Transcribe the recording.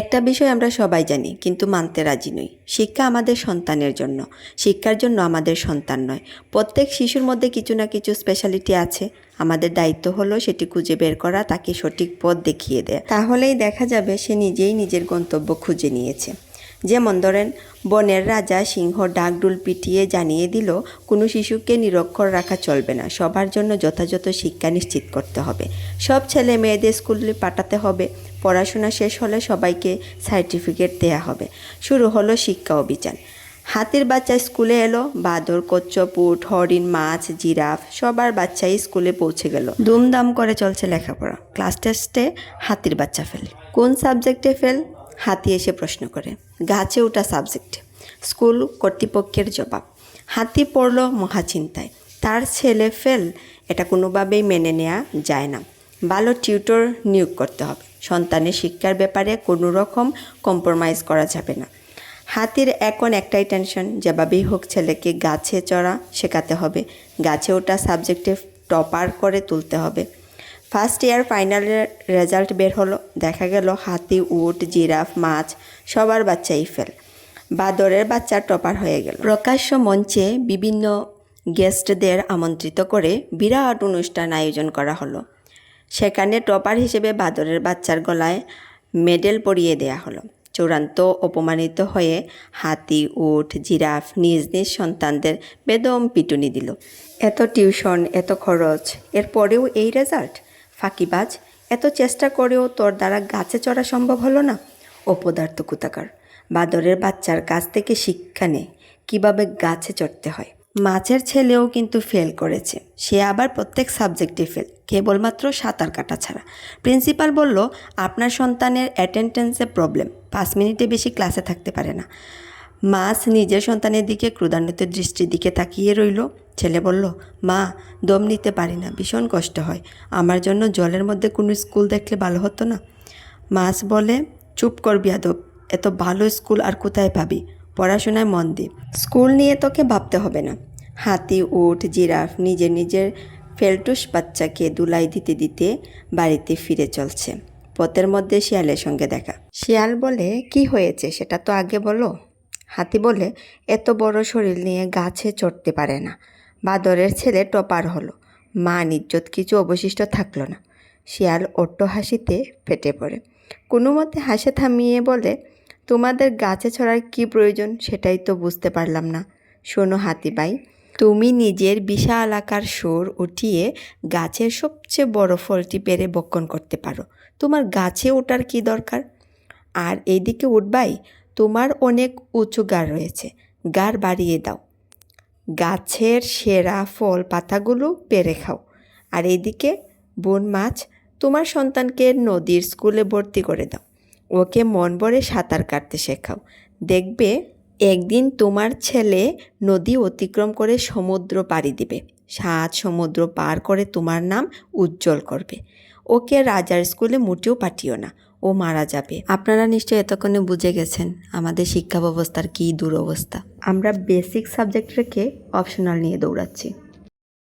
একটা বিষয় আমরা সবাই জানি, কিন্তু মানতে রাজি নই। শিক্ষা আমাদের সন্তানের জন্য। শিক্ষার জন্য আমাদের সন্তান নয়। প্রত্যেক শিশুর মধ্যে কিছু না কিছু স্পেশালিটি আছে। আমাদের দায়িত্ব হলো সেটি খুঁজে বের করা, তাকে সঠিক পথ দেখিয়ে দেয়। তাহলেই দেখা যাবে সে নিজেই নিজের গন্তব্য খুঁজে নিয়েছে। যেমন ধরেন, বনের রাজা সিংহ ডাকডুল পিটিয়ে জানিয়ে দিল, কোনো শিশুকে নিরক্ষর রাখা চলবে না। সবার জন্য যথাযথ শিক্ষা নিশ্চিত করতে হবে। সব ছেলে মেয়েদের স্কুলে পাঠাতে হবে। পড়াশোনা শেষ হলে সবাইকে সার্টিফিকেট দেয়া হবে। শুরু হলো শিক্ষা অভিযান। হাতির বাচ্চা স্কুলে এলো, বাদর কচ্চপুট হরিণ, মাছ, জিরাফ, সবার বাচ্চাই স্কুলে পৌঁছে গেল। দুমদাম করে চলছে লেখাপড়া। ক্লাস টেস্টে হাতির বাচ্চা ফেল। কোন সাবজেক্টে ফেল? হাতি এসে প্রশ্ন করে। গাছে ওঠা সাবজেক্ট। স্কুল কর্তৃপক্ষের জবাব। হাতি পড়ল মহাচিন্তায়। তার ছেলে ফেল। এটা কোনোভাবেই মেনে নেওয়া যায় না। ভালো টিউটর নিয়োগ করতে হবে। সন্তানের শিক্ষার ব্যাপারে কোনো রকম কম্প্রোমাইজ করা যাবে না। হাতির এখন একটাই টেনশন যেভাবেই হোক ছেলেকে গাছে চড়া শেখাতে হবে। গাছে ওটা সাবজেক্টে টপার করে তুলতে হবে। ফার্স্ট ইয়ার ফাইনালের রেজাল্ট বের হলো, দেখা গেল হাতি, উট, জিরাফ, মাছ, সবার বাচ্চাই ফেল বাদরের বাচ্চা টপার হয়ে গেল। প্রকাশ্য মঞ্চে বিভিন্ন গেস্টদের আমন্ত্রিত করে বিরাট অনুষ্ঠান আয়োজন করা হলো। সেখানে টপার হিসেবে বাদরের বাচ্চার গলায় মেডেল পরিয়ে দেয়া হলো। চূড়ান্ত অপমানিত হয়ে হাতি, উট, জিরাফ নিজ নিজ সন্তানদের বেদম পিটুনি দিল। এত টিউশন, এত খরচ এরপরেও এই রেজাল্ট? ফাঁকিবাজ, এত চেষ্টা করেও তোর দ্বারা গাছে চড়া সম্ভব হলো না? অপদার্থ কুতাকার, বাদরের বাচ্চার কাছ থেকে শিক্ষা নেই কীভাবে গাছে চড়তে হয়? মাছের ছেলেও কিন্তু ফেল করেছে। সে আবার প্রত্যেক সাবজেক্টে ফেল কেবলমাত্র সাঁতার কাটা ছাড়া। প্রিন্সিপাল বলল, আপনার সন্তানের অ্যাটেন্ডেন্সে প্রবলেম পাঁচ মিনিটে বেশি ক্লাসে থাকতে পারে না। মাছ নিজের সন্তানের দিকে ক্রুদান্বিত দৃষ্টির দিকে তাকিয়ে রইল। ছেলে বলল, মা, দম নিতে পারি না, ভীষণ কষ্ট হয়। আমার জন্য জলের মধ্যে কোনো স্কুল দেখলে ভালো হতো না? মাছ বলে, চুপ করবি আদব এত ভালো স্কুল আর কোথায় পাবি? পড়াশোনায় মন দি। স্কুল নিয়ে তোকে ভাবতে হবে না। হাতি উঠ জিরাফ, নিজের নিজের ফেলটুস বাচ্চাকে দুলাই দিতে দিতে বাড়িতে ফিরে চলছে। পথের মধ্যে শিয়ালের সঙ্গে দেখা। শিয়াল বলে, কি হয়েছে সেটা তো আগে বলো। হাতি বলে, এত বড় শরীর নিয়ে গাছে চড়তে পারে না। বাদরের ছেলে টপার হলো। মান ইজ্জত কিছু অবশিষ্ট থাকল না। শিয়াল অট্ট হাসিতে ফেটে পড়ে। কোনো মতে হাসে থামিয়ে বলে তোমাদের গাছে ছড়ার কি প্রয়োজন সেটাই তো বুঝতে পারলাম না। শোনো হাতিবাই, তুমি নিজের বিশাল আকার সুর উঠিয়ে গাছের সবচেয়ে বড় ফলটি পেরে বক্ষণ করতে পারো। তোমার গাছে ওঠার কি দরকার? আর এইদিকে উঠবাই, তোমার অনেক উঁচু গাড় রয়েছে, গাড় বাড়িয়ে দাও। গাছের সেরা ফল পাতাগুলো পেরে খাও। আর এইদিকে বন মাছ, তোমার সন্তানকে নদীর স্কুলে ভর্তি করে দাও। ওকে মন ভরে সাঁতার কাটতে শেখাও। দেখবে, একদিন তোমার ছেলে নদী অতিক্রম করে সমুদ্র পাড়ি দিবে। সাত সমুদ্র পার করে তোমার নাম উজ্জ্বল করবে। ওকে রাজার স্কুলে মোটেও পাঠিও না, ও মারা যাবে। আপনারা নিশ্চয়ই এতক্ষণে বুঝে গেছেন আমাদের শিক্ষা ব্যবস্থার কী দুরবস্থা। আমরা বেসিক সাবজেক্ট রেখে অপশনাল নিয়ে দৌড়াচ্ছি।